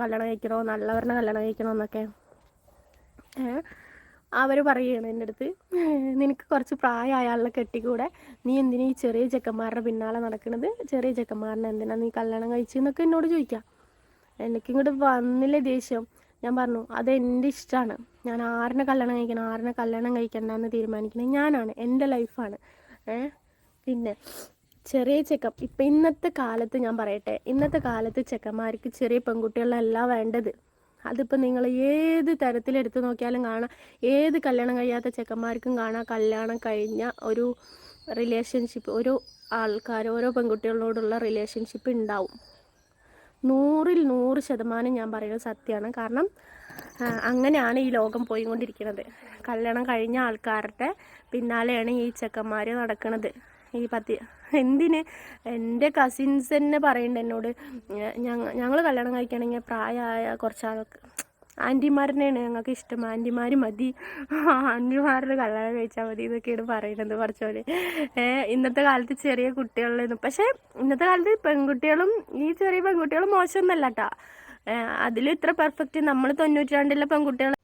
കല്യാണം കഴിക്കണോ? നല്ലവരുടെ കല്യാണം കഴിക്കണോ എന്നൊക്കെ അവർ പറയുകയാണ് എന്റെ അടുത്ത് നിനക്ക് കുറച്ച് പ്രായമായ ആളെ കെട്ടിക്കൂടെ? നീ എന്തിനാ ഈ ചെറിയ ചെക്കന്മാരുടെ പിന്നാലെ നടക്കുന്നത് ചെറിയ ചെക്കന്മാരനെ എന്തിനാ നീ കല്യാണം കഴിച്ചെന്നൊക്കെ എന്നോട് ചോദിക്കാം. എനിക്കിങ്ങോട്ട് വന്നില്ല ദേഷ്യം. ഞാൻ പറഞ്ഞു അത് എന്റെ ഇഷ്ടമാണ് ഞാൻ ആറിനെ കല്യാണം കഴിക്കണം? ആറിനെ കല്യാണം കഴിക്കണ്ടെന്ന് തീരുമാനിക്കണേ ഞാനാണ്. എന്റെ ലൈഫാണ് ഏ പിന്നെ ചെറിയ ചെക്കപ്പ്. ഇപ്പം ഇന്നത്തെ കാലത്ത് ഞാൻ പറയട്ടെ ഇന്നത്തെ കാലത്ത് ചെക്കന്മാർക്ക് ചെറിയ പെൺകുട്ടികളല്ല വേണ്ടത്. അതിപ്പോൾ നിങ്ങൾ ഏത് തരത്തിലെടുത്ത് നോക്കിയാലും കാണാം. ഏത് കല്യാണം കഴിയാത്ത ചെക്കന്മാർക്കും കാണാം. കല്യാണം കഴിഞ്ഞ ഒരു റിലേഷൻഷിപ്പ് ഒരു ആൾക്കാർ ഓരോ പെൺകുട്ടികളോടുള്ള റിലേഷൻഷിപ്പ് ഉണ്ടാവും നൂറിൽ നൂറ് ശതമാനം ഞാൻ പറയുന്നത് സത്യമാണ്. കാരണം അങ്ങനെയാണ് ഈ ലോകം പോയിക്കൊണ്ടിരിക്കുന്നത് കല്യാണം കഴിഞ്ഞ ആൾക്കാരുടെ പിന്നാലെയാണ് ഈ ചെക്കന്മാർ നടക്കുന്നത് ഈ പത്തി എന്തിന്? എന്റെ കസിൻസ് തന്നെ പറയുന്നുണ്ട് എന്നോട്. ഞങ്ങൾ കല്യാണം കഴിക്കണമെങ്കിൽ പ്രായമായ കുറച്ച് ആൾക്ക് ആന്റിമാരനെയാണ് ഞങ്ങൾക്ക് ഇഷ്ടം. ആന്റിമാർ മതി. ആന്റിമാരുടെ കല്യാണം കഴിച്ചാൽ മതി എന്നൊക്കെയാണ് പറയുന്നത് കുറച്ചുപോലെ ഇന്നത്തെ കാലത്ത് ചെറിയ കുട്ടികളിലൊന്നും പക്ഷേ ഇന്നത്തെ കാലത്ത് പെൺകുട്ടികളും ഈ ചെറിയ പെൺകുട്ടികളും മോശമൊന്നുമല്ല കേട്ടോ അതിൽ ഇത്ര പെർഫെക്റ്റ് നമ്മൾ തൊണ്ണൂറ്റി രണ്ടിലെ പെൺകുട്ടികൾ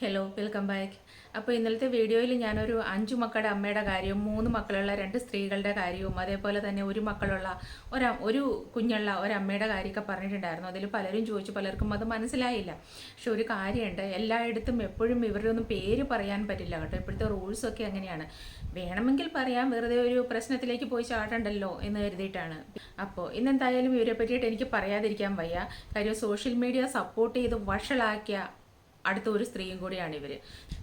ഹലോ വെൽക്കം ബാക്ക് അപ്പോൾ ഇന്നലത്തെ വീഡിയോയിൽ ഞാനൊരു അഞ്ചു മക്കളുടെ അമ്മയുടെ കാര്യവും മൂന്ന് മക്കളുള്ള രണ്ട് സ്ത്രീകളുടെ കാര്യവും അതേപോലെ തന്നെ ഒരു മക്കളുള്ള ഒരു ഒരു കുഞ്ഞുള്ള ഒരമ്മയുടെ കാര്യമൊക്കെ പറഞ്ഞിട്ടുണ്ടായിരുന്നു. അതിൽ പലരും ചോദിച്ചു പലർക്കും അത് മനസ്സിലായില്ല. പക്ഷെ ഒരു കാര്യമുണ്ട് എല്ലായിടത്തും എപ്പോഴും ഇവരുടെ ഒന്നും പേര് പറയാൻ പറ്റില്ല കേട്ടോ. ഇപ്പോഴത്തെ റൂൾസൊക്കെ അങ്ങനെയാണ്. വേണമെങ്കിൽ പറയാം വെറുതെ ഒരു പ്രശ്നത്തിലേക്ക് പോയി ചാടണ്ടല്ലോ എന്ന് കരുതിയിട്ടാണ്. അപ്പോൾ ഇന്നെന്തായാലും ഇവരെ പറ്റിയിട്ട് എനിക്ക് പറയാതിരിക്കാൻ വയ്യ. കാര്യം സോഷ്യൽ മീഡിയ സപ്പോർട്ട് ചെയ്ത് വഷളാക്കിയ അടുത്ത ഒരു സ്ത്രീയും കൂടിയാണ് ഇവർ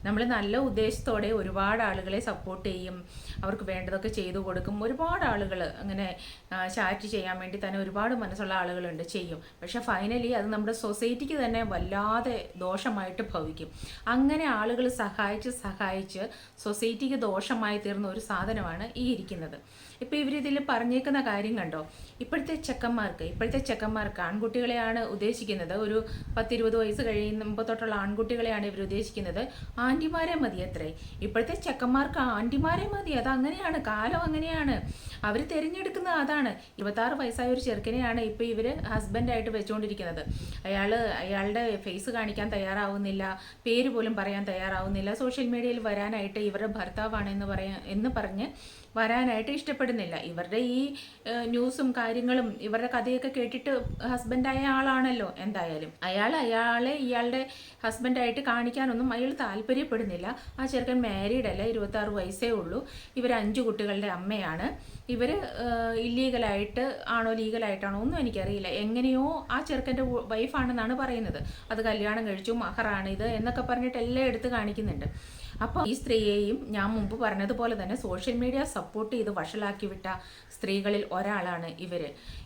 നമ്മൾ നല്ല ഉദ്ദേശത്തോടെ ഒരുപാട് ആളുകളെ സപ്പോർട്ട് ചെയ്യും. അവർക്ക് വേണ്ടതൊക്കെ ചെയ്തു കൊടുക്കും. ഒരുപാട് ആളുകൾ അങ്ങനെ ചാറ്റ് ചെയ്യാൻ വേണ്ടി തന്നെ ഒരുപാട് മനസ്സുള്ള ആളുകളുണ്ട് ചെയ്യും. പക്ഷെ ഫൈനലി അത് നമ്മുടെ സൊസൈറ്റിക്ക് തന്നെ വല്ലാതെ ദോഷമായിട്ട് ഭവിക്കും. അങ്ങനെ ആളുകൾ സഹായിച്ച് സഹായിച്ച് സൊസൈറ്റിക്ക് ദോഷമായി തീർന്ന ഒരു സാധനമാണ് ഈ ഇരിക്കുന്നത്. ഇപ്പോൾ ഇവരിതിൽ പറഞ്ഞേക്കുന്ന കാര്യം കണ്ടോ? ഇപ്പോഴത്തെ ചെക്കന്മാർക്ക് ഇപ്പോഴത്തെ ചെക്കന്മാർക്ക് ആൺകുട്ടികളെയാണ് ഉദ്ദേശിക്കുന്നത്. ഒരു പത്തിരുപത് വയസ്സ് കഴിയുമ്പോൾ തൊട്ടുള്ള ആൺകുട്ടികളെയാണ് ഇവർ ഉദ്ദേശിക്കുന്നത്. ആന്റിമാരെ മതി അത്രേ. ഇപ്പോഴത്തെ ചെക്കന്മാർക്ക് ആന്റിമാരെ മതി. അത് അങ്ങനെയാണ് കാലം അങ്ങനെയാണ്. അവർ തിരഞ്ഞെടുക്കുന്നത് അതാണ്. ഇരുപത്താറ് വയസ്സായ ഒരു ചെറുക്കനെയാണ് ഇപ്പോൾ ഇവർ ഹസ്ബൻഡായിട്ട് വെച്ചുകൊണ്ടിരിക്കുന്നത് അയാൾ അയാളുടെ ഫേസ് കാണിക്കാൻ തയ്യാറാവുന്നില്ല പേര് പോലും പറയാൻ തയ്യാറാവുന്നില്ല സോഷ്യൽ മീഡിയയിൽ വരാനായിട്ട് ഇവരുടെ ഭർത്താവാണ് എന്ന് പറയാ എന്ന് പറഞ്ഞ് വരാനായിട്ട് ഇഷ്ടപ്പെടുന്നില്ല. ഇവരുടെ ഈ ന്യൂസും കാര്യങ്ങളും ഇവരുടെ കഥയൊക്കെ കേട്ടിട്ട് ഹസ്ബൻഡായ ആളാണല്ലോ എന്തായാലും. അയാൾ അയാളെ ഇയാളുടെ ഹസ്ബൻഡായിട്ട് കാണിക്കാനൊന്നും അയാൾ താല്പര്യപ്പെടുന്നില്ല. ആ ചെറുക്കൻ മാരീഡ് അല്ല ഇരുപത്താറ് വയസ്സേ ഉള്ളൂ. ഇവർ അഞ്ച് കുട്ടികളുടെ അമ്മയാണ്. ഇവർ ഇല്ലീഗലായിട്ട് ആണോ ലീഗലായിട്ടാണോ ഒന്നും എനിക്കറിയില്ല. എങ്ങനെയോ ആ ചെറുക്കന്റെ വൈഫാണെന്നാണ് പറയുന്നത്. അത് കല്യാണം കഴിച്ചു മഹറാണ് ഇത് എന്നൊക്കെ പറഞ്ഞിട്ട് എല്ലാം എടുത്ത് കാണിക്കുന്നുണ്ട്. അപ്പോൾ ഈ സ്ത്രീയെയും ഞാൻ മുമ്പ് പറഞ്ഞതുപോലെ തന്നെ സോഷ്യൽ മീഡിയ സപ്പോർട്ട് ചെയ്ത് വഷളാക്കി വിട്ട സ്ത്രീകളിൽ ഒരാളാണ് ഇവർ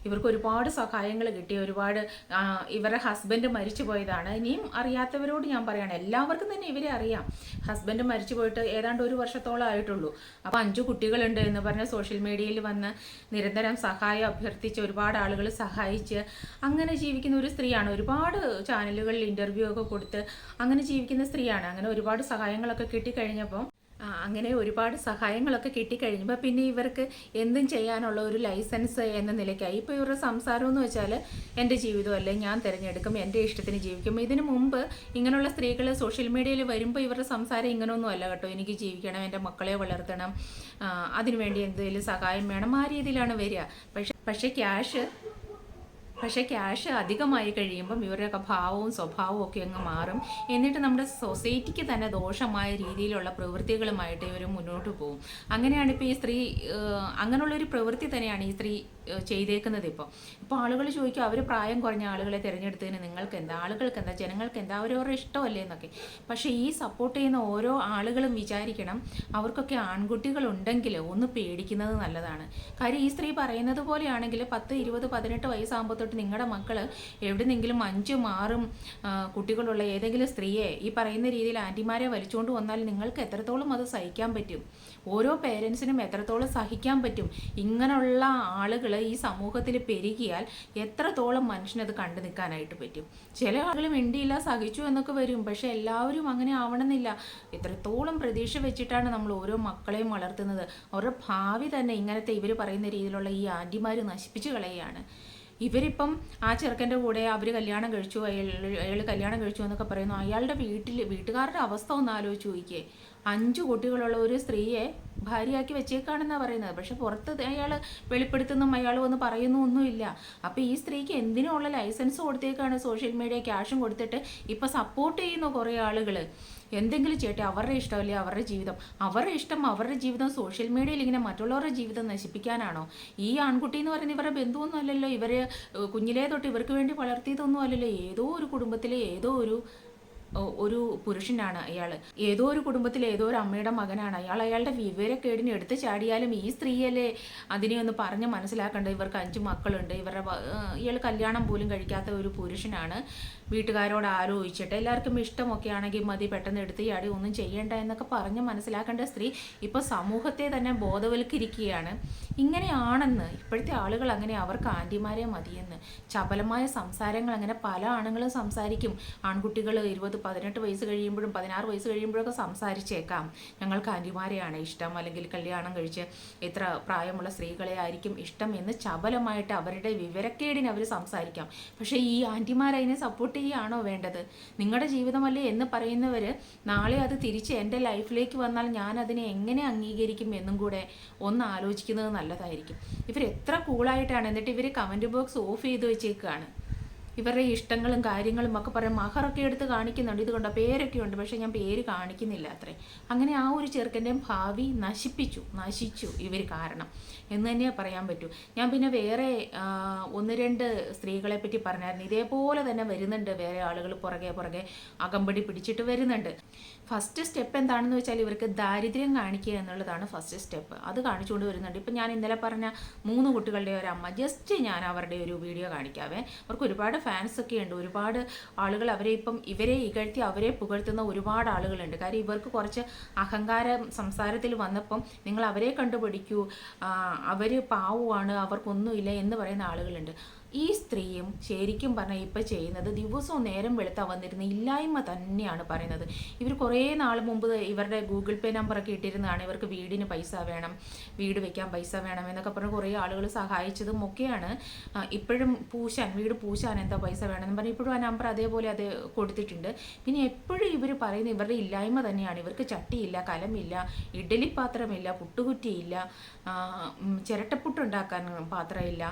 ഇവർക്ക് ഒരുപാട് സഹായങ്ങൾ കിട്ടി ഒരുപാട് ഇവരുടെ ഹസ്ബൻഡ് മരിച്ചു പോയതാണ്. ഇനിയും അറിയാത്തവരോട് ഞാൻ പറയുകയാണ് എല്ലാവർക്കും തന്നെ ഇവരെ അറിയാം. ഹസ്ബൻഡ് മരിച്ചു പോയിട്ട് ഏതാണ്ട് ഒരു വർഷത്തോളം ആയിട്ടുള്ളൂ. അപ്പോൾ അഞ്ചു കുട്ടികളുണ്ട് എന്ന് പറഞ്ഞ സോഷ്യൽ മീഡിയയിൽ വന്ന് നിരന്തരം സഹായം അഭ്യർത്ഥിച്ച് ഒരുപാട് ആളുകൾ സഹായിച്ച് അങ്ങനെ ജീവിക്കുന്ന ഒരു സ്ത്രീയാണ്. ഒരുപാട് ചാനലുകളിൽ ഇന്റർവ്യൂ ഒക്കെ കൊടുത്ത് അങ്ങനെ ജീവിക്കുന്ന സ്ത്രീയാണ്. അങ്ങനെ ഒരുപാട് സഹായങ്ങളൊക്കെ കിട്ടിക്കഴിഞ്ഞപ്പോൾ ആ, അങ്ങനെ ഒരുപാട് സഹായങ്ങളൊക്കെ കിട്ടിക്കഴിഞ്ഞപ്പോൾ പിന്നെ ഇവർക്ക് എന്തും ചെയ്യാനുള്ള ഒരു ലൈസൻസ് എന്ന നിലയ്ക്കായി. ഇപ്പോൾ ഇവരുടെ സംസാരം എന്ന് വെച്ചാൽ എന്റെ ജീവിതമല്ലേ ഞാൻ തിരഞ്ഞെടുക്കും എന്റെ ഇഷ്ടത്തിന് ജീവിക്കും. ഇതിന് മുമ്പ് ഇങ്ങനെയുള്ള സ്ത്രീകൾ സോഷ്യൽ മീഡിയയിൽ വരുമ്പോൾ ഇവരുടെ സംസാരം ഇങ്ങനെയൊന്നും അല്ല കേട്ടോ. എനിക്ക് ജീവിക്കണം എന്റെ മക്കളെ വളർത്തണം അതിനുവേണ്ടി എന്തെങ്കിലും സഹായം വേണം ആ രീതിയിലാണ് വരിക. പക്ഷേ പക്ഷേ ക്യാഷ് പക്ഷേ ക്യാഷ് അധികമായി കഴിയുമ്പം ഇവരുടെയൊക്കെ ഭാവവും സ്വഭാവവും ഒക്കെ അങ്ങ് മാറും. എന്നിട്ട് നമ്മുടെ സൊസൈറ്റിക്ക് തന്നെ ദോഷമായ രീതിയിലുള്ള പ്രവൃത്തികളുമായിട്ട് ഇവർ മുന്നോട്ട് പോകും. അങ്ങനെയാണ് ഇപ്പോൾ ഈ സ്ത്രീ അങ്ങനെയുള്ളൊരു പ്രവൃത്തി തന്നെയാണ് ഈ സ്ത്രീ ചെയ്തേക്കുന്നത് ഇപ്പോൾ ഇപ്പോൾ ആളുകൾ ചോദിക്കും അവർ പ്രായം കുറഞ്ഞ ആളുകളെ തിരഞ്ഞെടുത്തതിന് നിങ്ങൾക്ക് എന്താ ആളുകൾക്ക് എന്താ ജനങ്ങൾക്ക് എന്താ അവരവരുടെ ഇഷ്ടമല്ലേ? എന്നൊക്കെ. പക്ഷേ ഈ സപ്പോർട്ട് ചെയ്യുന്ന ഓരോ ആളുകളും വിചാരിക്കണം അവർക്കൊക്കെ ആൺകുട്ടികളുണ്ടെങ്കിൽ ഒന്ന് പേടിക്കുന്നത് നല്ലതാണ്. കാര്യം ഈ സ്ത്രീ പറയുന്നത് പോലെയാണെങ്കിൽ പത്ത് ഇരുപത് പതിനെട്ട് വയസ്സാകുമ്പോൾ തൊട്ട് നിങ്ങളുടെ മക്കൾ എവിടെന്നെങ്കിലും അഞ്ചും ആറും കുട്ടികളുള്ള ഏതെങ്കിലും സ്ത്രീയെ ഈ പറയുന്ന രീതിയിൽ ആന്റിമാരെ വലിച്ചുകൊണ്ട് വന്നാൽ നിങ്ങൾക്ക് എത്രത്തോളം അത് സഹിക്കാൻ പറ്റും? ഓരോ പേരൻസിനും എത്രത്തോളം സഹിക്കാൻ പറ്റും? ഇങ്ങനെയുള്ള ആളുകൾ ഈ സമൂഹത്തിൽ പെരുകിയാൽ എത്രത്തോളം മനുഷ്യനത് കണ്ടു നിൽക്കാനായിട്ട് പറ്റും? ചില ആളുകൾ മിണ്ടിയില്ല സഹിച്ചു എന്നൊക്കെ വരും. പക്ഷെ എല്ലാവരും അങ്ങനെ ആവണമെന്നില്ല. എത്രത്തോളം പ്രതീക്ഷ വെച്ചിട്ടാണ് നമ്മൾ ഓരോ മക്കളെയും വളർത്തുന്നത്? അവരുടെ ഭാവി തന്നെ ഇങ്ങനത്തെ ഇവർ പറയുന്ന രീതിയിലുള്ള ഈ ആന്റിമാർ നശിപ്പിച്ചു കളയുകയാണ്. ഇവരിപ്പം ആ ചെറുക്കന്റെ കൂടെ അവർ കല്യാണം കഴിച്ചു അയാൾ അയാൾ കല്യാണം കഴിച്ചു എന്നൊക്കെ പറയുന്നു. അയാളുടെ വീട്ടിൽ വീട്ടുകാരുടെ അവസ്ഥ ഒന്ന് ആലോചിച്ച് നോക്കിയേ. അഞ്ചു കുട്ടികളുള്ള ഒരു സ്ത്രീയെ ഭാര്യയാക്കി വെച്ചേക്കാണെന്നാണ് പറയുന്നത്. പക്ഷെ പുറത്ത് അയാൾ വെളിപ്പെടുത്തുന്നു അയാൾ വന്ന് പറയുന്നു ഒന്നുമില്ല. അപ്പോൾ ഈ സ്ത്രീക്ക് എന്തിനുള്ള ലൈസൻസ് കൊടുത്തേക്കാണ് സോഷ്യൽ മീഡിയ ക്യാഷും കൊടുത്തിട്ട് ഇപ്പം സപ്പോർട്ട് ചെയ്യുന്നു കുറേ ആളുകൾ എന്തെങ്കിലും ചെയ്യട്ടെ അവരുടെ ഇഷ്ടമല്ലേ അവരുടെ ജീവിതം? അവരുടെ ഇഷ്ടം അവരുടെ ജീവിതം സോഷ്യൽ മീഡിയയിൽ ഇങ്ങനെ മറ്റുള്ളവരുടെ ജീവിതം നശിപ്പിക്കാനാണോ? ഈ ആൺകുട്ടി എന്ന് പറയുന്നത് ഇവരുടെ ബന്ധുവൊന്നും അല്ലല്ലോ. ഇവർ കുഞ്ഞിലേ തൊട്ട് ഇവർക്ക് വേണ്ടി വളർത്തിയതൊന്നും അല്ലല്ലോ. ഏതോ ഒരു കുടുംബത്തിലെ ഏതോ ഒരു ഒരു പുരുഷനാണ് അയാൾ ഏതോ ഒരു കുടുംബത്തിലെ ഏതോ ഒരു അമ്മയുടെ മകനാണ്. അയാൾ അയാളുടെ വിവരക്കേടിന് എടുത്തു ചാടിയാലും ഈ സ്ത്രീയല്ലേ അതിനെ ഒന്ന് പറഞ്ഞ് മനസ്സിലാക്കേണ്ടത് ഇവർക്ക് അഞ്ച് മക്കളുണ്ട്. ഇവരുടെ ഇയാൾ കല്യാണം പോലും കഴിക്കാത്ത ഒരു പുരുഷനാണ്. വീട്ടുകാരോട് ആലോചിച്ചിട്ട് എല്ലാവർക്കും ഇഷ്ടമൊക്കെ ആണെങ്കിൽ മതി പെട്ടെന്ന് എടുത്ത് ചാടി ഒന്നും ചെയ്യേണ്ട എന്നൊക്കെ പറഞ്ഞ് മനസ്സിലാക്കേണ്ട സ്ത്രീ ഇപ്പോൾ സമൂഹത്തെ തന്നെ ബോധവൽക്കരിക്കുകയാണ്. ഇങ്ങനെയാണെന്ന് ഇപ്പോഴത്തെ ആളുകൾ അങ്ങനെ അവർക്ക് ആന്റിമാരെ മതിയെന്ന്. ചപലമായ സംസാരങ്ങൾ അങ്ങനെ പല ആണുങ്ങളും സംസാരിക്കും. ആൺകുട്ടികൾ ഇരുപത് പതിനെട്ട് വയസ്സ് കഴിയുമ്പോഴും പതിനാറ് വയസ്സ് കഴിയുമ്പോഴൊക്കെ സംസാരിച്ചേക്കാം. ഞങ്ങൾക്ക് ആന്റിമാരെയാണ് ഇഷ്ടം. അല്ലെങ്കിൽ കല്യാണം കഴിച്ച് ഇത്ര പ്രായമുള്ള സ്ത്രീകളെ ആയിരിക്കും ഇഷ്ടം എന്ന് ചപലമായിട്ട് അവരുടെ വിവരക്കേടിന് അവർ സംസാരിക്കാം. പക്ഷേ ഈ ആന്റിമാരതിനെ സപ്പോർട്ട് ചെയ്യുകയാണോ വേണ്ടത്? നിങ്ങളുടെ ജീവിതമല്ലേ എന്ന് പറയുന്നവർ നാളെ അത് തിരിച്ച് എന്റെ ലൈഫിലേക്ക് വന്നാൽ ഞാൻ അതിനെ എങ്ങനെ അംഗീകരിക്കും എന്നും കൂടെ ഒന്ന് ആലോചിക്കുന്നത് നല്ലതായിരിക്കും. ഇവർ എത്ര കൂളായിട്ടാണ് എന്നിട്ട് ഇവർ കമന്റ് ബോക്സ് ഓഫ് ചെയ്ത് വെച്ചേക്കുകയാണ് ഇവരുടെ ഇഷ്ടങ്ങളും കാര്യങ്ങളും ഒക്കെ പറയാം മഹറൊക്കെ എടുത്ത് കാണിക്കുന്നുണ്ട്. ഇതുകൊണ്ട് പേരൊക്കെ ഉണ്ട് പക്ഷേ ഞാൻ പേര് കാണിക്കുന്നില്ല അത്രേ. അങ്ങനെ ആ ഒരു ചെറുക്കന്റെയും ഭാവി നശിപ്പിച്ചു. നശിച്ചു ഇവർ കാരണം. എന്ന് തന്നെ പറയാൻ പറ്റൂ. ഞാൻ പിന്നെ വേറെ ഒന്ന് രണ്ട് സ്ത്രീകളെ പറ്റി പറഞ്ഞായിരുന്നു. ഇതേപോലെ തന്നെ വരുന്നുണ്ട്. വേറെ ആളുകൾ പുറകെ പുറകെ അകമ്പടി പിടിച്ചിട്ട് വരുന്നുണ്ട്. ഫസ്റ്റ് സ്റ്റെപ്പ് എന്താണെന്ന് വെച്ചാൽ ഇവർക്ക് ദാരിദ്ര്യം കാണിക്കുക എന്നുള്ളതാണ് ഫസ്റ്റ് സ്റ്റെപ്പ് അത് കാണിച്ചുകൊണ്ട് വരുന്നുണ്ട്. ഇപ്പം ഞാൻ ഇന്നലെ പറഞ്ഞ മൂന്ന് കുട്ടികളുടെ ഒരു അമ്മ ജസ്റ്റ് ഞാൻ അവരുടെ ഒരു വീഡിയോ കാണിക്കാവേ. അവർക്ക് ഒരുപാട് ഫാൻസ് ഒക്കെ ഉണ്ട്. ഒരുപാട് ആളുകൾ അവരെ ഇപ്പം ഇവരെ ഇകഴ്ത്തി അവരെ പുകഴ്ത്തുന്ന ഒരുപാട് ആളുകളുണ്ട്. കാര്യം ഇവർക്ക് കുറച്ച് അഹങ്കാരം സംസാരത്തിൽ വന്നപ്പം നിങ്ങൾ അവരെ കണ്ടുപിടിക്കൂ. അവർ പാവമാണ് അവർക്കൊന്നുമില്ല എന്ന് പറയുന്ന ആളുകളുണ്ട്. ഈ സ്ത്രീയും ശരിക്കും പറഞ്ഞാൽ ഇപ്പം ചെയ്യുന്നത് ദിവസവും നേരം വെളുത്താൻ വന്നിരുന്ന ഇല്ലായ്മ തന്നെയാണ് പറയുന്നത്. ഇവർ കുറേ നാൾ മുമ്പ് ഇവരുടെ ഗൂഗിൾ പേ നമ്പറൊക്കെ ഇട്ടിരുന്നതാണ് ഇവർക്ക് വീടിന് പൈസ വേണം വീട് വെക്കാൻ പൈസ വേണം എന്നൊക്കെ പറഞ്ഞ് കുറേ ആളുകൾ സഹായിച്ചതും ഒക്കെയാണ്. ഇപ്പോഴും പൂശാൻ വീട് പൂശാൻ എന്താ പൈസ വേണം എന്ന് പറഞ്ഞ് ഇപ്പോഴും ആ നമ്പർ അതേപോലെ അത് കൊടുത്തിട്ടുണ്ട്. പിന്നെ എപ്പോഴും ഇവർ പറയുന്ന ഇവരുടെ ഇല്ലായ്മ തന്നെയാണ്. ഇവർക്ക് ചട്ടിയില്ല കലമില്ല ഇഡലി പാത്രമില്ല പുട്ടുകുറ്റിയില്ല ചിരട്ടപ്പുട്ടുണ്ടാക്കാൻ പാത്രമില്ല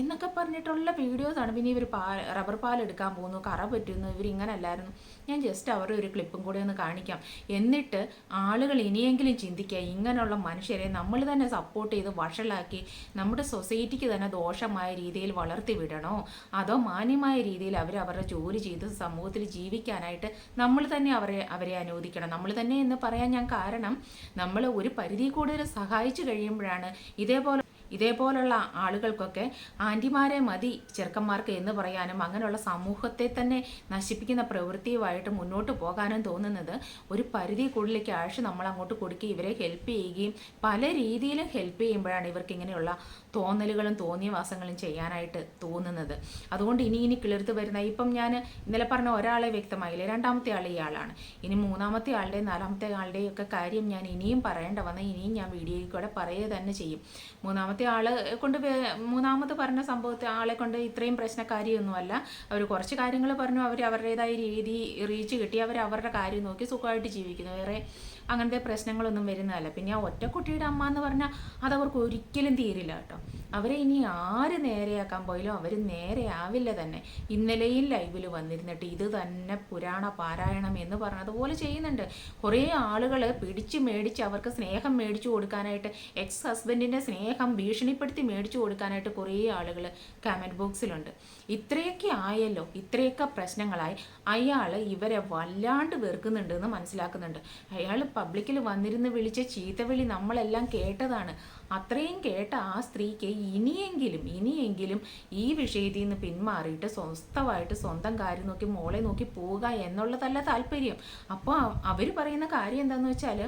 എന്നൊക്കെ പറഞ്ഞിട്ടുള്ള വീഡിയോസാണ് പിന്നെ ഇവർ പാൽ റബ്ബർ പാൽ എടുക്കാൻ പോകുന്നു കറ പറ്റുന്നു ഇങ്ങനെ അല്ലായിരുന്നു. ഞാൻ ജസ്റ്റ് അവരുടെ ഒരു ക്ലിപ്പും കൂടെ ഒന്ന് കാണിക്കാം. എന്നിട്ട് ആളുകൾ ഇനിയെങ്കിലും ചിന്തിക്കുക ഇങ്ങനെയുള്ള മനുഷ്യരെ നമ്മൾ തന്നെ സപ്പോർട്ട് ചെയ്ത് വഷളാക്കി നമ്മുടെ സൊസൈറ്റിക്ക് തന്നെ ദോഷമായ രീതിയിൽ വളർത്തി വിടണോ? അതോ മാന്യമായ രീതിയിൽ അവർ അവരുടെ ജോലി ചെയ്ത് സമൂഹത്തിൽ ജീവിക്കാനായിട്ട് നമ്മൾ തന്നെ അവരെ അവരെ അനുവദിക്കണം? നമ്മൾ തന്നെ എന്ന് പറയാൻ ഞാൻ കാരണം നമ്മൾ ഒരു പരിധി കൂടുതൽ സഹായിച്ചു കഴിയുമ്പോഴാണ് ഇതേപോലെ ഇതേപോലുള്ള ആളുകൾക്കൊക്കെ ആന്റിമാരെ മതി ചെറുക്കന്മാർക്ക് എന്ന് പറയാനും അങ്ങനെയുള്ള സമൂഹത്തെ തന്നെ നശിപ്പിക്കുന്ന പ്രവൃത്തിയുമായിട്ട് മുന്നോട്ട് പോകാനും തോന്നുന്നത് ഒരു പരിധി കൂടുതൽ ക്യാഷ് നമ്മൾ അങ്ങോട്ട് കൊടുക്കുകയും ഇവരെ ഹെൽപ്പ് ചെയ്യുകയും പല രീതിയിലും ഹെൽപ്പ് ചെയ്യുമ്പോഴാണ് ഇവർക്ക് ഇങ്ങനെയുള്ള തോന്നലുകളും തോന്നിയവാസങ്ങളും ചെയ്യാനായിട്ട് തോന്നുന്നത്. അതുകൊണ്ട് ഇനി ഇനി കിളിർത്ത് വരുന്ന ഇപ്പം ഞാൻ ഇന്നലെ പറഞ്ഞ ഒരാളെ വ്യക്തമായില്ലേ. രണ്ടാമത്തെ ആൾ ഇയാളാണ് ഇനി മൂന്നാമത്തെ ആളുടെയും നാലാമത്തെ ആളുടെയും ഒക്കെ കാര്യം ഞാൻ ഇനിയും പറയേണ്ട വന്ന ഇനിയും ഞാൻ വീഡിയോയിൽ കൂടെ പറയുക തന്നെ ചെയ്യും. മൂന്നാമത്തെ ആൾ കൊണ്ട് വേ- മൂന്നാമത് പറഞ്ഞ സംഭവത്തെ ആളെ കൊണ്ട് ഇത്രയും പ്രശ്നക്കാരിയൊന്നുമല്ല. അവർ കുറച്ച് കാര്യങ്ങൾ പറഞ്ഞു അവർ അവരുടേതായ രീതി റീച്ച് കിട്ടി അവർ അവരുടെ കാര്യം നോക്കി സുഖമായിട്ട് ജീവിക്കുന്നു. വേറെ അങ്ങനത്തെ പ്രശ്നങ്ങളൊന്നും വരുന്നതല്ല. പിന്നെ ആ ഒറ്റ കുട്ടിയുടെ അമ്മ എന്ന് പറഞ്ഞാൽ അത് അവർക്ക് ഒരിക്കലും തീരില്ല കേട്ടോ. അവരെ ഇനി ആര് നേരെയാക്കാൻ പോയാലും അവർ നേരെയാവില്ല തന്നെ. ഇന്നലെയും ലൈവിൽ വന്നിരുന്നിട്ട് ഇത് തന്നെ പുരാണ പാരായണം എന്ന് പറഞ്ഞതുപോലെ ചെയ്യുന്നുണ്ട്. കുറേ ആളുകൾ പിടിച്ച് മേടിച്ച് അവർക്ക് സ്നേഹം മേടിച്ചു കൊടുക്കാനായിട്ട് എക്സ് ഹസ്ബൻഡിന്റെ സ്നേഹം ഭീഷണിപ്പെടുത്തി മേടിച്ചു കൊടുക്കാനായിട്ട് കുറേ ആളുകൾ കമന്റ് ബോക്സിലുണ്ട് ഇത്രയൊക്കെ ആയല്ലോ ഇത്രയൊക്കെ പ്രശ്നങ്ങളായി അയാൾ ഇവരെ വല്ലാണ്ട് വെറുക്കുന്നുണ്ട് എന്ന് മനസ്സിലാക്കുന്നുണ്ട്. അയാൾ പബ്ലിക്കിൽ വന്നിരുന്ന് വിളിച്ച ചീത്തവിളി നമ്മളെല്ലാം കേട്ടതാണ്. അത്രയും കേട്ട ആ സ്ത്രീക്ക് ഇനിയെങ്കിലും ഇനിയെങ്കിലും ഈ വിഷയത്തിൽ നിന്ന് പിന്മാറിയിട്ട് സ്വസ്ഥമായിട്ട് സ്വന്തം കാര്യം നോക്കി മോളെ നോക്കി പോവുക എന്നുള്ളതല്ല താല്പര്യം. അപ്പോൾ അവർ പറയുന്ന കാര്യം എന്താണെന്ന് വെച്ചാൽ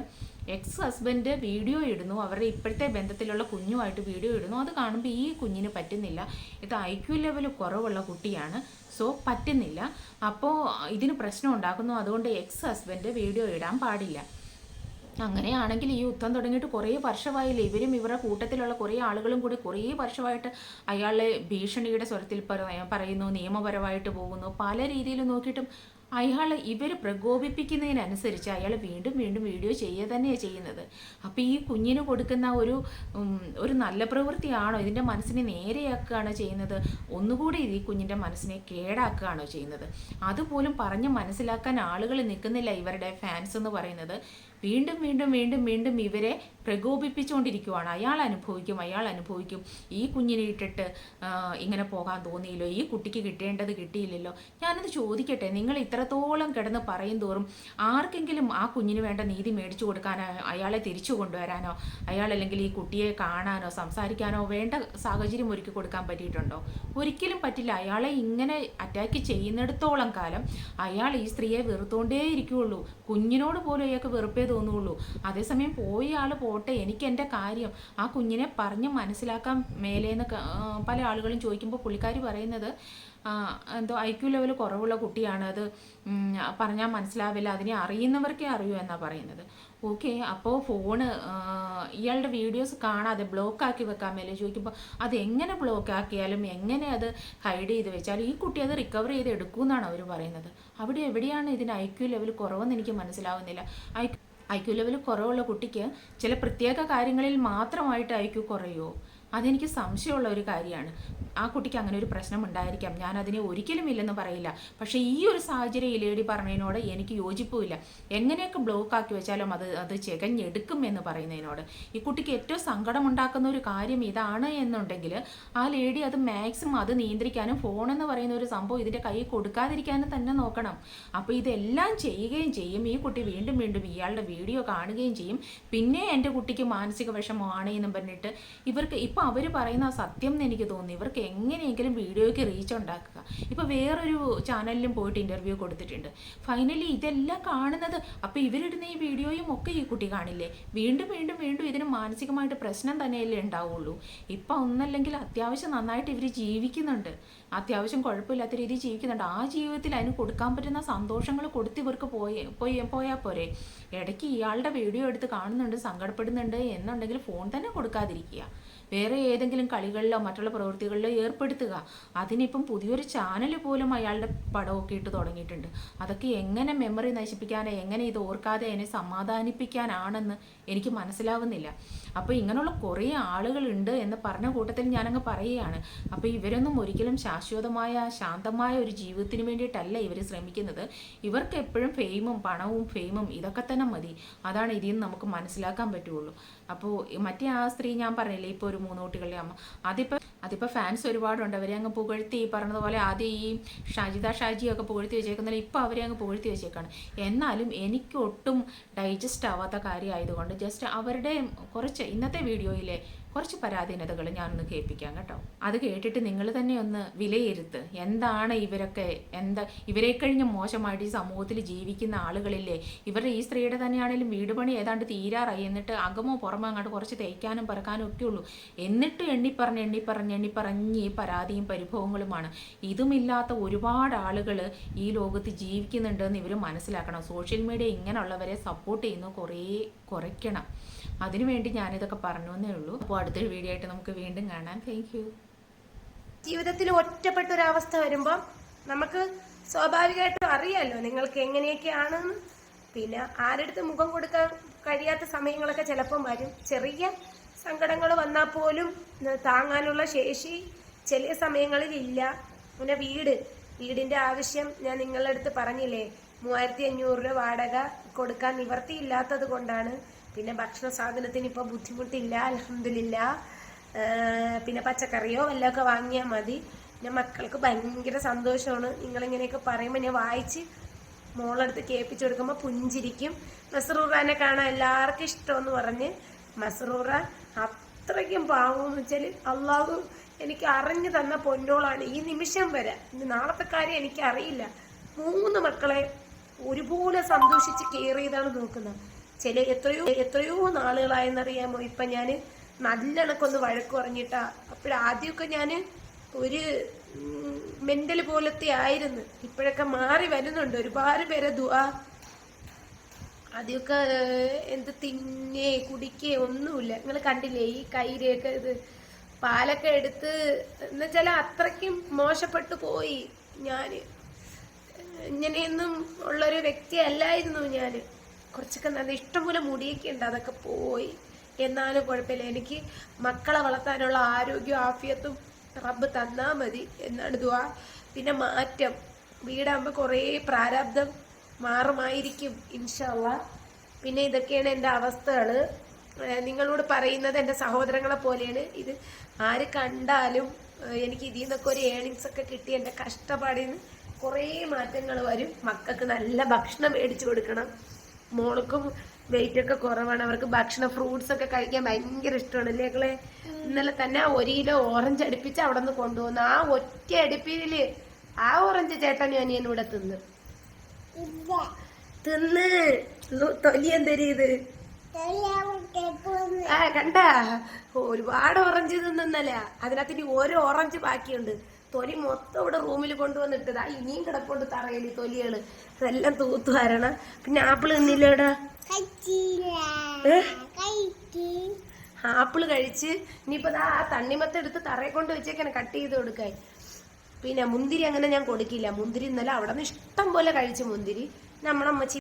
എക്സ് ഹസ്ബൻഡ് വീഡിയോ ഇടുന്നു അവരുടെ ഇപ്പോഴത്തെ ബന്ധത്തിലുള്ള കുഞ്ഞുമായിട്ട് വീഡിയോ ഇടുന്നു. അത് കാണുമ്പോൾ ഈ കുഞ്ഞിന് പറ്റുന്നില്ല. ഇത് ഐ ക്യു ലെവൽ കുറവുള്ള കുട്ടിയാണ് സോ പറ്റുന്നില്ല. അപ്പോൾ ഇതിന് പ്രശ്നം ഉണ്ടാക്കുന്നു. അതുകൊണ്ട് എക്സ് ഹസ്ബൻഡ് വീഡിയോ ഇടാൻ പാടില്ല. അങ്ങനെയാണെങ്കിൽ ഈ യുദ്ധം തുടങ്ങിയിട്ട് കുറേ വർഷമായില്ലേ? ഇവരും ഇവരുടെ കൂട്ടത്തിലുള്ള കുറേ ആളുകളും കൂടി കുറേ വർഷമായിട്ട് അയാളെ ഭീഷണിയുടെ സ്വരത്തിൽ പറ- പറയുന്നു നിയമപരമായിട്ട് പോകുന്നു. പല രീതിയിൽ നോക്കിയിട്ടും അയാൾ ഇവർ പ്രകോപിപ്പിക്കുന്നതിനനുസരിച്ച് അയാൾ വീണ്ടും വീണ്ടും വീഡിയോ ചെയ്യുക തന്നെയാണ് ചെയ്യുന്നത്. അപ്പോൾ ഈ കുഞ്ഞിന് കൊടുക്കുന്ന ഒരു ഒരു നല്ല പ്രവൃത്തിയാണോ ഇതിന്റെ മനസ്സിനെ നേരെയാക്കുകയാണോ ചെയ്യുന്നത്? ഒന്നുകൂടി ഈ കുഞ്ഞിന്റെ മനസ്സിനെ കേടാക്കുകയാണോ ചെയ്യുന്നത്? അതുപോലും പറഞ്ഞ് മനസ്സിലാക്കാൻ ആളുകൾ നിൽക്കുന്നില്ല ഇവരുടെ ഫാൻസ് എന്ന് പറയുന്നത്. വീണ്ടും വീണ്ടും വീണ്ടും വീണ്ടും ഇവരെ പ്രകോപിപ്പിച്ചുകൊണ്ടിരിക്കുവാണ്. അയാൾ അനുഭവിക്കും അയാൾ അനുഭവിക്കും. ഈ കുഞ്ഞിനെ ഇട്ടിട്ട് ഇങ്ങനെ പോകാൻ തോന്നിയില്ലോ? ഈ കുട്ടിക്ക് കിട്ടേണ്ടത് കിട്ടിയില്ലല്ലോ? ഞാനത് ചോദിക്കട്ടെ നിങ്ങൾ ഇത്രത്തോളം കിടന്ന് പറയും തോറും ആർക്കെങ്കിലും ആ കുഞ്ഞിന് വേണ്ട നീതി മേടിച്ചു കൊടുക്കാനോ അയാളെ തിരിച്ചു കൊണ്ടുവരാനോ അയാൾ അല്ലെങ്കിൽ ഈ കുട്ടിയെ കാണാനോ സംസാരിക്കാനോ വേണ്ട സാഹചര്യം ഒരുക്കി കൊടുക്കാൻ പറ്റിയിട്ടുണ്ടോ? ഒരിക്കലും പറ്റില്ല. അയാളെ ഇങ്ങനെ അറ്റാക്ക് ചെയ്യുന്നിടത്തോളം കാലം അയാൾ ഈ സ്ത്രീയെ വെറുത്തോണ്ടേ ഇരിക്കുകയുള്ളൂ കുഞ്ഞിനോട് പോലും അയാൾക്ക് വെറുപ്പേ തോന്നുകയുള്ളൂ അതേസമയം പോയി ആൾ പോട്ടെ എനിക്ക് എന്റെ കാര്യം. ആ കുഞ്ഞിനെ പറഞ്ഞ് മനസ്സിലാക്കാൻ മേലേന്ന് പല ആളുകളും ചോദിക്കുമ്പോൾ പുള്ളിക്കാരി പറയുന്നത് എന്തോ ഐ ക്യു ലെവൽ കുറവുള്ള കുട്ടിയാണ് അത്. പറഞ്ഞാൽ മനസ്സിലാവില്ല അതിനെ അറിയുന്നവർക്കേ അറിയൂ എന്നാണ് പറയുന്നത്. ഓക്കെ അപ്പോൾ ഫോണ് ഇയാളുടെ വീഡിയോസ് കാണാതെ ബ്ലോക്ക് ആക്കി വെക്കാൻ മേലെ ചോദിക്കുമ്പോൾ അത് എങ്ങനെ ബ്ലോക്ക് ആക്കിയാലും എങ്ങനെ അത് ഹൈഡ് ചെയ്ത് വെച്ചാലും ഈ കുട്ടി അത് റിക്കവർ ചെയ്ത് എടുക്കുമെന്നാണ് അവർ പറയുന്നത്. അവിടെ എവിടെയാണ് ഇതിന് ഐ ക്യു ലെവൽ കുറവെന്ന് എനിക്ക് മനസ്സിലാവുന്നില്ല. ഐ ഐ ക്യു ലെവൽ കുറവുള്ള കുട്ടിക്ക് ചില പ്രത്യേക കാര്യങ്ങളിൽ മാത്രമായിട്ട് ഐ ക്യു കുറയുമോ അതെനിക്ക് സംശയമുള്ള ഒരു കാര്യമാണ്. ആ കുട്ടിക്ക് അങ്ങനെ ഒരു പ്രശ്നം ഉണ്ടായിരിക്കാം. ഞാൻ അതിനെ ഒരിക്കലും ഇല്ലെന്ന് പറയില്ല. പക്ഷേ ഈ ഒരു സാഹചര്യം ഇലേടി പറഞ്ഞതിനോട് എനിക്ക് യോജിപ്പുമില്ല. എങ്ങനെയൊക്കെ ബ്ലോക്ക് ആക്കി വെച്ചാലും അത് അത് ചെകഞ്ഞെടുക്കും എന്ന് പറയുന്നതിനോട്. ഈ കുട്ടിക്ക് ഏറ്റവും സങ്കടമുണ്ടാക്കുന്ന ഒരു കാര്യം ഇതാണ് എന്നുണ്ടെങ്കിൽ ആ ലേഡി അത് മാക്സിമം അത് നിയന്ത്രിക്കാനും ഫോൺ എന്ന് പറയുന്ന ഒരു സംഭവം ഇതിന്റെ കയ്യിൽ കൊടുക്കാതിരിക്കാനും തന്നെ നോക്കണം. അപ്പോൾ ഇതെല്ലാം ചെയ്യുകയും ചെയ്യും. ഈ കുട്ടി വീണ്ടും വീണ്ടും ഇയാളുടെ വീഡിയോ കാണുകയും ചെയ്യും. പിന്നെ എന്റെ കുട്ടിക്ക് മാനസിക വിഷമമാണ് എന്നും പറഞ്ഞിട്ട് ഇവർക്ക് ഇപ്പോൾ അവർ പറയുന്ന സത്യം എന്ന് എനിക്ക് തോന്നുന്നു. ഇവർക്ക് എങ്ങനെയെങ്കിലും വീഡിയോയ്ക്ക് റീച്ച് ഉണ്ടാക്കുക. ഇപ്പോൾ വേറൊരു ചാനലിലും പോയിട്ട് ഇന്റർവ്യൂ കൊടുത്തിട്ടുണ്ട്. ഫൈനലി ഇതെല്ലാം കാണുന്നത് അപ്പോൾ ഇവരിടുന്ന ഈ വീഡിയോയും ഒക്കെ ഈ കുട്ടി കാണില്ലേ? വീണ്ടും വീണ്ടും വീണ്ടും ഇതിന് മാനസികമായിട്ട് പ്രശ്നം തന്നെയല്ലേ ഉണ്ടാവുള്ളൂ. ഇപ്പം ഒന്നല്ലെങ്കിൽ അത്യാവശ്യം നന്നായിട്ട് ഇവർ ജീവിക്കുന്നുണ്ട്. അത്യാവശ്യം കുഴപ്പമില്ലാത്ത രീതിയിൽ ജീവിക്കുന്നുണ്ട്. ആ ജീവിതത്തിൽ അതിന് കൊടുക്കാൻ പറ്റുന്ന സന്തോഷങ്ങൾ കൊടുത്ത് ഇവർക്ക് പോയി പോയി പോയാൽ പോരെ. ഇടയ്ക്ക് ഇയാളുടെ വീഡിയോ എടുത്ത് കാണുന്നുണ്ട് സങ്കടപ്പെടുന്നുണ്ട് എന്നുണ്ടെങ്കിൽ ഫോൺ തന്നെ കൊടുക്കാതിരിക്കുക. വേറെ ഏതെങ്കിലും കളികളിലോ മറ്റുള്ള പ്രവൃത്തികളിലോ ഏർപ്പെടുത്തുക. അതിനിപ്പം പുതിയൊരു ചാനൽ പോലും അയാളുടെ പടമൊക്കെ ഇട്ട് തുടങ്ങിയിട്ടുണ്ട്. അതൊക്കെ എങ്ങനെ മെമ്മറി നശിപ്പിക്കാനോ എങ്ങനെ ഇത് ഓർക്കാതെ എന്നെ സമാധാനിപ്പിക്കാനാണെന്ന് എനിക്ക് മനസ്സിലാവുന്നില്ല. അപ്പോൾ ഇങ്ങനെയുള്ള കുറേ ആളുകളുണ്ട് എന്ന് പറഞ്ഞ കൂട്ടത്തിൽ ഞാനങ്ങ് പറയുകയാണ്. അപ്പോൾ ഇവരൊന്നും ഒരിക്കലും ശാശ്വതമായ ശാന്തമായ ഒരു ജീവിതത്തിന് വേണ്ടിയിട്ടല്ല ഇവർ ശ്രമിക്കുന്നത്. ഇവർക്ക് എപ്പോഴും ഫെയിമും പണവും ഫെയിമും ഇതൊക്കെ തന്നെ മതി. അതാണ് ഇതിൽ നിന്ന് നമുക്ക് മനസ്സിലാക്കാൻ പറ്റുള്ളൂ. അപ്പോൾ മറ്റേ ആ സ്ത്രീ ഞാൻ പറഞ്ഞില്ലേ ഇപ്പോൾ ഒരു മൂന്ന് കുട്ടികളുടെ അമ്മ. അതിപ്പോൾ അതിപ്പോൾ ഫാൻസ് ഒരുപാടുണ്ട്. അവരെ അങ്ങ് പുകഴ്ത്തി പറഞ്ഞതുപോലെ ആദ്യം ഈ ഷാജിദ ഷാജിയൊക്കെ പുകഴ്ത്തി വെച്ചേക്കുന്നില്ല ഇപ്പോൾ അവരെ അങ്ങ് പുകഴ്ത്തി വെച്ചേക്കാണ്. എന്നാലും എനിക്ക് ഒട്ടും ഡൈജസ്റ്റ് ആവാത്ത കാര്യമായതുകൊണ്ട് ജസ്റ്റ് അവരുടെ കുറച്ച് ഇന്നത്തെ വീഡിയോയിലെ കുറച്ച് പരാധീനതകൾ ഞാനൊന്ന് കേൾപ്പിക്കാം കേട്ടോ. അത് കേട്ടിട്ട് നിങ്ങൾ തന്നെ ഒന്ന് വിലയിരുത്ത്. എന്താണ് ഇവരൊക്കെ എന്താ ഇവരെ കഴിഞ്ഞ് മോശമായിട്ട് ഈ സമൂഹത്തിൽ ജീവിക്കുന്ന ആളുകളില്ലേ? ഇവരുടെ ഈ സ്ത്രീയുടെ തന്നെയാണെങ്കിലും വീട് പണി ഏതാണ്ട് തീരാറായി. എന്നിട്ട് അകമോ പുറമോ അങ്ങോട്ട് കുറച്ച് തേക്കാനും പറക്കാനും ഒക്കെ ഉള്ളൂ. എന്നിട്ട് എണ്ണിപ്പറഞ്ഞ് എണ്ണിപ്പറഞ്ഞ് എണ്ണിപ്പറഞ്ഞ് ഈ പരാതിയും പരിഭവങ്ങളുമാണ്. ഇതുമില്ലാത്ത ഒരുപാട് ആളുകൾ ഈ ലോകത്ത് ജീവിക്കുന്നുണ്ടെന്ന് ഇവർ മനസ്സിലാക്കണം. സോഷ്യൽ മീഡിയ ഇങ്ങനെയുള്ളവരെ സപ്പോർട്ട് ചെയ്യുന്നു കുറേ കുറയ്ക്കണം. അതിനുവേണ്ടി ഞാനിതൊക്കെ പറഞ്ഞു എന്നേ ഉള്ളൂ. അപ്പോൾ അടുത്തൊരു വീഡിയോ ആയിട്ട് നമുക്ക് വീണ്ടും കാണാം. താങ്ക് യു ജീവിതത്തിൽ ഒറ്റപ്പെട്ട ഒരു അവസ്ഥ വരുമ്പോൾ നമുക്ക് സ്വാഭാവികമായിട്ടും അറിയാമല്ലോ നിങ്ങൾക്ക് എങ്ങനെയൊക്കെയാണെന്ന്. പിന്നെ ആരെടുത്ത് മുഖം കൊടുക്കാൻ കഴിയാത്ത സമയങ്ങളൊക്കെ ചിലപ്പം വരും. ചെറിയ സങ്കടങ്ങൾ വന്നാൽ പോലും താങ്ങാനുള്ള ശേഷി ചില സമയങ്ങളിൽ ഇല്ല. പിന്നെ വീട്. വീടിന്റെ ആവശ്യം ഞാൻ നിങ്ങളുടെ അടുത്ത് പറഞ്ഞില്ലേ? മൂവായിരത്തി അഞ്ഞൂറ് രൂപ വാടക കൊടുക്കാൻ നിവർത്തിയില്ലാത്തത് കൊണ്ടാണ്. പിന്നെ ഭക്ഷണ സാധനത്തിന് ഇപ്പോൾ ബുദ്ധിമുട്ടില്ല അലഹമില്ല പിന്നെ പച്ചക്കറിയോ വല്ലതൊക്കെ വാങ്ങിയാൽ മതി. പിന്നെ മക്കൾക്ക് ഭയങ്കര സന്തോഷമാണ്. നിങ്ങളിങ്ങനെയൊക്കെ പറയുമ്പോൾ ഞാൻ വായിച്ച് മോളെടുത്ത് കേൾപ്പിച്ചു കൊടുക്കുമ്പോൾ പുഞ്ചിരിക്കും. മസറൂറാനെ കാണാൻ എല്ലാവർക്കും ഇഷ്ടമെന്ന് പറഞ്ഞ് മസറൂറ അത്രയ്ക്കും പാവമെന്ന് വെച്ചാൽ അള്ളാഹു എനിക്ക് അറിഞ്ഞു തന്ന പൊന്നോളാണ്. ഈ നിമിഷം വരെ നാളത്തെ കാര്യം എനിക്ക് അറിയില്ല മൂന്ന് മക്കളെ ഒരുപോലെ സന്തോഷിച്ച് കെയർ ചെയ്താണ് നോക്കുന്നത്. ചില എത്രയോ എത്രയോ നാളുകളായെന്നറിയാമോ? ഇപ്പൊ ഞാൻ നല്ലണക്കൊന്ന് വഴക്ക് പറഞ്ഞിട്ടാ. അപ്പോഴാദ്യമൊക്കെ ഞാൻ ഒരു മെന്റൽ പോലത്തെ ആയിരുന്നു. ഇപ്പോഴൊക്കെ മാറി വരുന്നുണ്ട്. ഒരുപാട് പേരെ ദുആ ആദ്യമൊക്കെ എന്ത് തിന്നേ കുടിക്കേ ഒന്നുമില്ല. നിങ്ങൾ കണ്ടില്ലേ? ഈ കൈരയൊക്കെ ഇത് പാലൊക്കെ എടുത്ത് എന്നുവെച്ചാൽ അത്രയ്ക്കും മോശപ്പെട്ടു പോയി ഞാൻ ഇങ്ങനെയൊന്നും ഉള്ളൊരു വ്യക്തി അല്ലായിരുന്നു ഞാൻ കുറച്ചൊക്കെ നല്ല ഇഷ്ടംപോലെ മുടിയൊക്കെ ഉണ്ട് അതൊക്കെ പോയി. എന്നാലും കുഴപ്പമില്ല. എനിക്ക് മക്കളെ വളർത്താനുള്ള ആരോഗ്യവും ആഫിയത്തും റബ്ബ് തന്നാൽ മതി എന്നാണ് ദുവാ പിന്നെ മാറ്റം. വീടാകുമ്പോൾ കുറേ പ്രാരാബ്ദം മാറുമായിരിക്കും ഇൻഷല്ല പിന്നെ ഇതൊക്കെയാണ് എന്റെ അവസ്ഥകൾ നിങ്ങളോട് പറയുന്നത് എന്റെ സഹോദരങ്ങളെ പോലെയാണ്. ഇത് ആര് കണ്ടാലും എനിക്ക് ഇതിൽ നിന്നൊക്കെ ഒരു ഏണിങ്സ് ഒക്കെ കിട്ടി എന്റെ കഷ്ടപ്പാടിൽ നിന്ന് കുറേ മാറ്റങ്ങൾ വരും. മക്കൾക്ക് നല്ല ഭക്ഷണം മേടിച്ചു കൊടുക്കണം. മോൾക്കും വെയിറ്റ് ഒക്കെ കുറവാണ്. അവർക്ക് ഭക്ഷണം ഫ്രൂട്ട്സ് ഒക്കെ കഴിക്കാൻ ഭയങ്കര ഇഷ്ടമാണ്. അല്ലേ മക്കളെ? ഇന്നലെ തന്നെ ഒരു കിലോ ഓറഞ്ച് അടുപ്പിച്ച് അവിടെ നിന്ന് കൊണ്ടുവന്നു. ആ ഒറ്റ അടുപ്പിൽ ആ ഓറഞ്ച് ചേട്ടനും അനിയനും ഇവിടെ തിന്ന്. തിന്ന്. തൊലി എന്തരീത് ആ കണ്ട. ഒരുപാട് ഓറഞ്ച് തിന്നല്ല അതിനകത്ത് ഇനി ഓരോ ഓറഞ്ച് ബാക്കിയുണ്ട്. തൊലി മൊത്തം ഇവിടെ റൂമിൽ കൊണ്ടുവന്നിട്ടത്. ആ ഇനിയും കിടപ്പുണ്ട് തറയിൽ തൊലികൾ. അതെല്ലാം തൂത്തു വരണം. പിന്നെ ആപ്പിൾ തിന്നില്ലേടാ? ആപ്പിൾ കഴിച്ച് ഇനിയിപ്പോ ആ തണ്ണിമത്ത എടുത്ത് തറയെ കൊണ്ട് വെച്ചേക്കാണ് കട്ട് ചെയ്ത് കൊടുക്കാൻ. പിന്നെ മുന്തിരി അങ്ങനെ ഞാൻ കൊടുക്കില്ല. മുന്തിരി ഇന്നലെ അവിടെ നിന്ന് ഇഷ്ടം പോലെ കഴിച്ചു മുന്തിരി. നമ്മളമ്മച്ചി